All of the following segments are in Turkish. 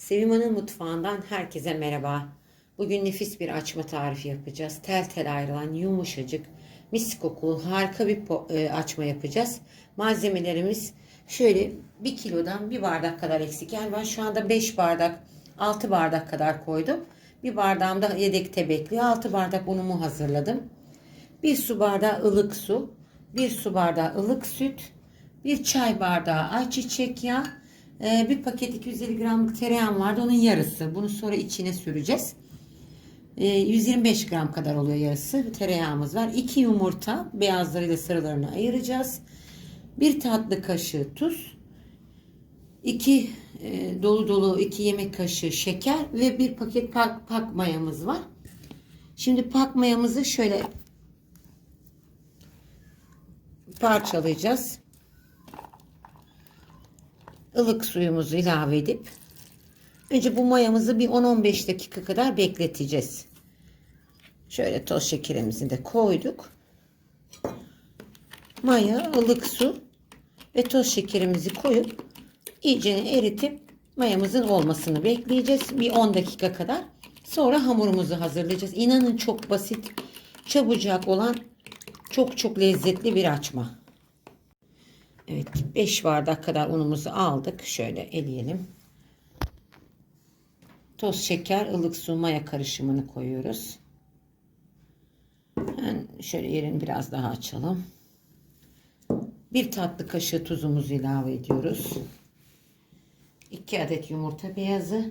Sevim mutfağından herkese merhaba. Bugün nefis bir açma tarifi yapacağız. Tel tel ayrılan yumuşacık, mis kokulu harika bir e, açma yapacağız. Malzemelerimiz şöyle 1 kilodan 1 bardak kadar eksik. Yani ben şu anda 5 bardak, 6 bardak kadar koydum. Bir bardağım da yedekte bekliyor. 6 bardak unumu hazırladım. 1 su bardağı ılık su, 1 su bardağı ılık süt, 1 çay bardağı ayçiçek yağı, ee, bir paket 250 gramlık tereyağım vardı. Onun yarısı. Bunu sonra içine süreceğiz. Ee, 125 gram kadar oluyor yarısı. Tereyağımız var. 2 yumurta. Beyazlarıyla sarılarını ayıracağız. 1 tatlı kaşığı tuz. 2 dolu dolu 2 yemek kaşığı şeker ve bir paket pak, pak mayamız var. Şimdi pak mayamızı şöyle parçalayacağız ılık suyumuzu ilave edip önce bu mayamızı bir 10-15 dakika kadar bekleteceğiz. Şöyle toz şekerimizi de koyduk. Maya, ılık su ve toz şekerimizi koyup iyice eritip mayamızın olmasını bekleyeceğiz. Bir 10 dakika kadar. Sonra hamurumuzu hazırlayacağız. İnanın çok basit, çabucak olan çok çok lezzetli bir açma. Evet 5 bardak kadar unumuzu aldık. Şöyle eleyelim. Toz şeker, ılık su, maya karışımını koyuyoruz. Yani şöyle yerini biraz daha açalım. Bir tatlı kaşığı tuzumuzu ilave ediyoruz. 2 adet yumurta beyazı.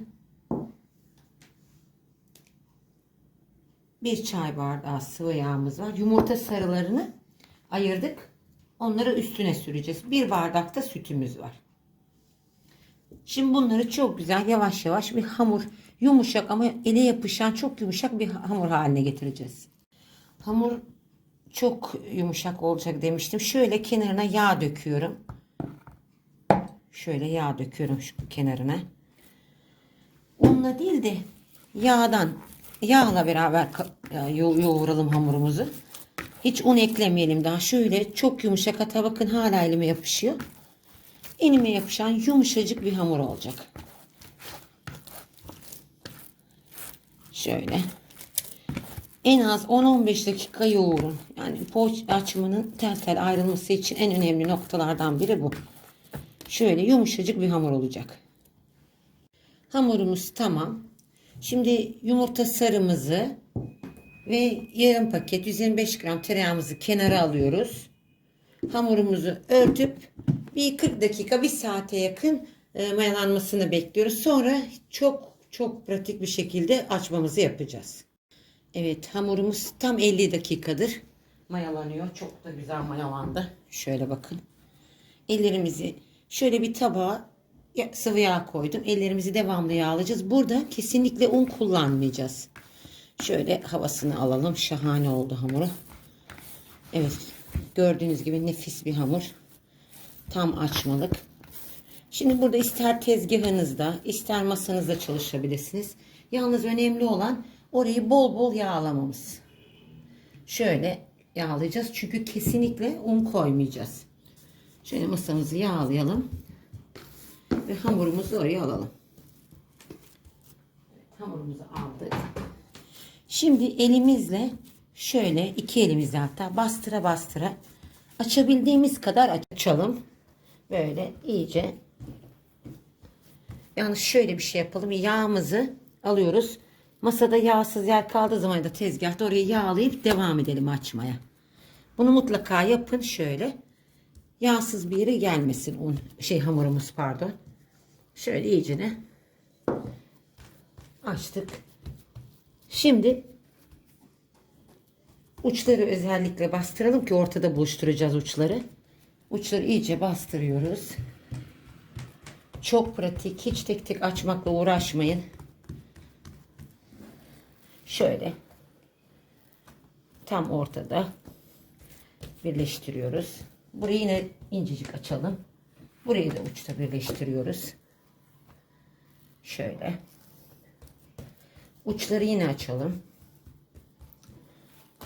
Bir çay bardağı sıvı yağımız var. Yumurta sarılarını ayırdık. Onları üstüne süreceğiz. Bir bardakta sütümüz var. Şimdi bunları çok güzel yavaş yavaş bir hamur yumuşak ama ele yapışan çok yumuşak bir hamur haline getireceğiz. Hamur çok yumuşak olacak demiştim. Şöyle kenarına yağ döküyorum. Şöyle yağ döküyorum şu kenarına. Unla değil de yağdan yağla beraber yoğuralım hamurumuzu. Hiç un eklemeyelim daha. Şöyle çok yumuşak hatta bakın hala elime yapışıyor. Elime yapışan yumuşacık bir hamur olacak. Şöyle. En az 10-15 dakika yoğurun. Yani poğaç açımının tel tel ayrılması için en önemli noktalardan biri bu. Şöyle yumuşacık bir hamur olacak. Hamurumuz tamam. Şimdi yumurta sarımızı ve yarım paket 125 gram tereyağımızı kenara alıyoruz. Hamurumuzu örtüp bir 40 dakika bir saate yakın e, mayalanmasını bekliyoruz. Sonra çok çok pratik bir şekilde açmamızı yapacağız. Evet hamurumuz tam 50 dakikadır mayalanıyor. Çok da güzel mayalandı. Şöyle bakın. Ellerimizi şöyle bir tabağa sıvı yağ koydum. Ellerimizi devamlı yağlayacağız. Burada kesinlikle un kullanmayacağız. Şöyle havasını alalım. Şahane oldu hamuru. Evet. Gördüğünüz gibi nefis bir hamur. Tam açmalık. Şimdi burada ister tezgahınızda ister masanızda çalışabilirsiniz. Yalnız önemli olan orayı bol bol yağlamamız. Şöyle yağlayacağız. Çünkü kesinlikle un koymayacağız. Şöyle masamızı yağlayalım. Ve hamurumuzu oraya alalım. Hamurumuzu aldık. Şimdi elimizle şöyle iki elimizle hatta bastıra bastıra açabildiğimiz kadar açalım. Böyle iyice. Yani şöyle bir şey yapalım. Yağımızı alıyoruz. Masada yağsız yer kaldığı zaman da tezgahta orayı yağlayıp devam edelim açmaya. Bunu mutlaka yapın şöyle. Yağsız bir yere gelmesin un şey hamurumuz pardon. Şöyle iyicene açtık. Şimdi uçları özellikle bastıralım ki ortada buluşturacağız uçları. Uçları iyice bastırıyoruz. Çok pratik. Hiç tek tek açmakla uğraşmayın. Şöyle. Tam ortada. Birleştiriyoruz. Burayı yine incecik açalım. Burayı da uçta birleştiriyoruz. Şöyle. Uçları yine açalım.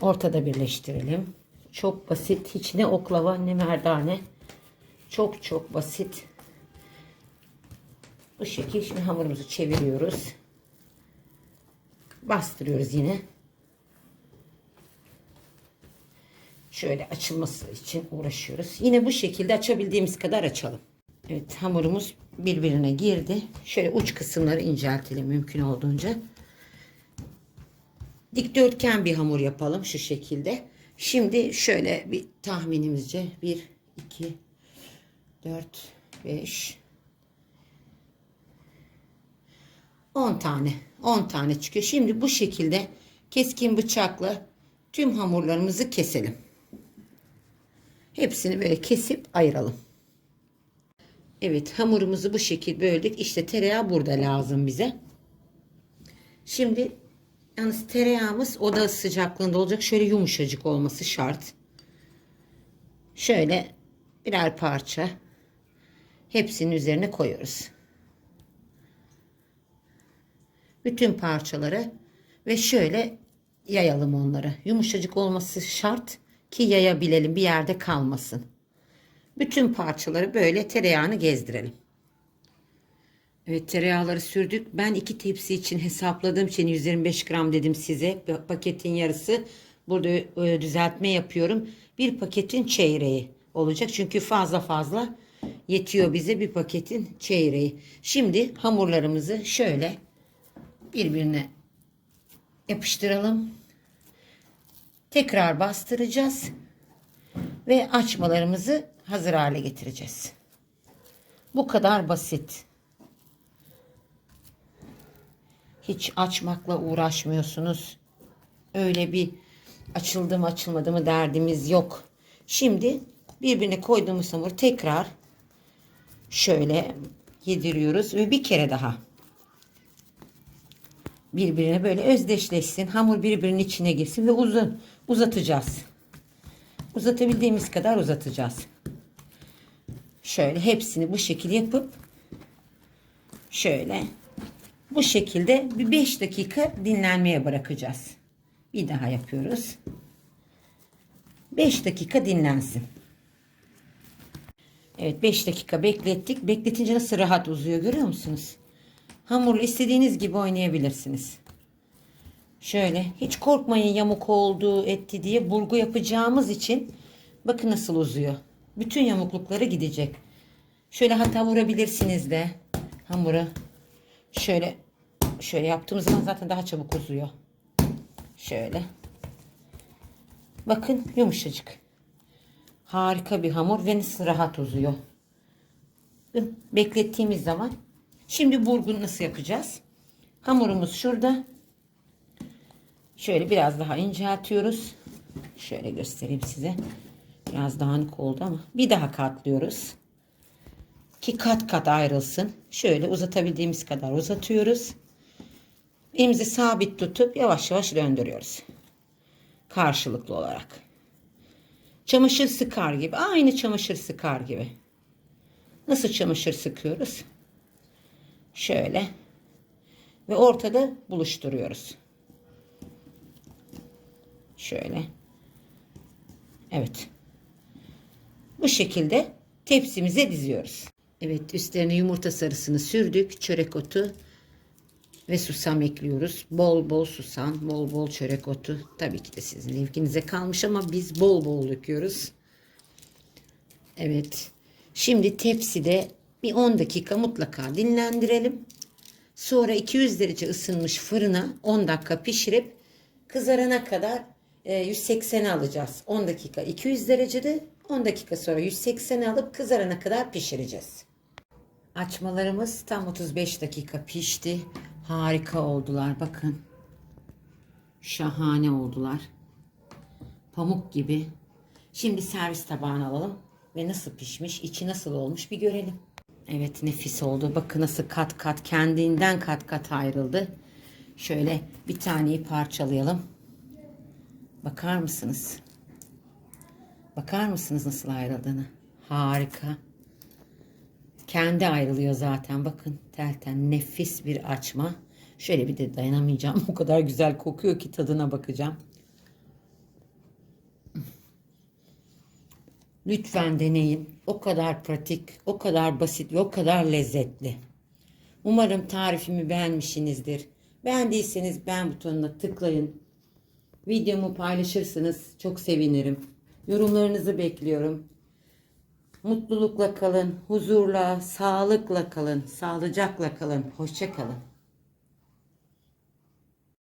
Ortada birleştirelim. Çok basit. Hiç ne oklava ne merdane. Çok çok basit. Bu şekil şimdi hamurumuzu çeviriyoruz. Bastırıyoruz yine. Şöyle açılması için uğraşıyoruz. Yine bu şekilde açabildiğimiz kadar açalım. Evet hamurumuz birbirine girdi. Şöyle uç kısımları inceltelim mümkün olduğunca. Dikdörtgen bir hamur yapalım şu şekilde. Şimdi şöyle bir tahminimizce 1, 2, 4, 5, 10 tane. 10 tane çıkıyor. Şimdi bu şekilde keskin bıçakla tüm hamurlarımızı keselim. Hepsini böyle kesip ayıralım. Evet hamurumuzu bu şekilde böldük. İşte tereyağı burada lazım bize. Şimdi yalnız tereyağımız oda sıcaklığında olacak. Şöyle yumuşacık olması şart. Şöyle birer parça hepsinin üzerine koyuyoruz. Bütün parçaları ve şöyle yayalım onları. Yumuşacık olması şart ki yayabilelim bir yerde kalmasın. Bütün parçaları böyle tereyağını gezdirelim. Evet tereyağları sürdük. Ben iki tepsi için hesapladığım için 125 gram dedim size. Paketin yarısı. Burada e, düzeltme yapıyorum. Bir paketin çeyreği olacak. Çünkü fazla fazla yetiyor bize bir paketin çeyreği. Şimdi hamurlarımızı şöyle birbirine yapıştıralım. Tekrar bastıracağız. Ve açmalarımızı hazır hale getireceğiz. Bu kadar basit. Hiç açmakla uğraşmıyorsunuz. Öyle bir açıldı mı açılmadı mı derdimiz yok. Şimdi birbirine koyduğumuz hamur tekrar şöyle yediriyoruz ve bir kere daha birbirine böyle özdeşleşsin. Hamur birbirinin içine girsin ve uzun uzatacağız. Uzatabildiğimiz kadar uzatacağız. Şöyle hepsini bu şekilde yapıp şöyle bu şekilde bir 5 dakika dinlenmeye bırakacağız. Bir daha yapıyoruz. 5 dakika dinlensin. Evet 5 dakika beklettik. Bekletince nasıl rahat uzuyor görüyor musunuz? Hamurlu istediğiniz gibi oynayabilirsiniz. Şöyle hiç korkmayın yamuk oldu etti diye burgu yapacağımız için bakın nasıl uzuyor. Bütün yamuklukları gidecek. Şöyle hatta vurabilirsiniz de hamuru. Şöyle şöyle yaptığımız zaman zaten daha çabuk uzuyor. Şöyle. Bakın yumuşacık. Harika bir hamur ve nasıl rahat uzuyor. Beklettiğimiz zaman Şimdi burgunu nasıl yapacağız? Hamurumuz şurada. Şöyle biraz daha inceltiyoruz. Şöyle göstereyim size. Biraz dağınık oldu ama bir daha katlıyoruz. Ki kat kat ayrılsın. Şöyle uzatabildiğimiz kadar uzatıyoruz. Elimizi sabit tutup yavaş yavaş döndürüyoruz. Karşılıklı olarak. Çamaşır sıkar gibi. Aynı çamaşır sıkar gibi. Nasıl çamaşır sıkıyoruz? Şöyle. Ve ortada buluşturuyoruz. Şöyle. Evet. Bu şekilde tepsimize diziyoruz. Evet üstlerine yumurta sarısını sürdük. Çörek otu ve susam ekliyoruz. Bol bol susam, bol bol çörek otu. Tabii ki de sizin zevkinize kalmış ama biz bol bol döküyoruz. Evet. Şimdi tepside bir 10 dakika mutlaka dinlendirelim. Sonra 200 derece ısınmış fırına 10 dakika pişirip kızarana kadar 180 alacağız. 10 dakika 200 derecede 10 dakika sonra 180 alıp kızarana kadar pişireceğiz. Açmalarımız tam 35 dakika pişti. Harika oldular bakın. Şahane oldular. Pamuk gibi. Şimdi servis tabağına alalım ve nasıl pişmiş, içi nasıl olmuş bir görelim. Evet nefis oldu. Bakın nasıl kat kat kendinden kat kat ayrıldı. Şöyle bir taneyi parçalayalım. Bakar mısınız? Bakar mısınız nasıl ayrıldığını? Harika. Kendi ayrılıyor zaten. Bakın tel tel nefis bir açma. Şöyle bir de dayanamayacağım. O kadar güzel kokuyor ki tadına bakacağım. Lütfen deneyin. O kadar pratik, o kadar basit ve o kadar lezzetli. Umarım tarifimi beğenmişsinizdir. Beğendiyseniz beğen butonuna tıklayın. Videomu paylaşırsınız. Çok sevinirim. Yorumlarınızı bekliyorum. Mutlulukla kalın, huzurla, sağlıkla kalın, sağlıcakla kalın. Hoşça kalın.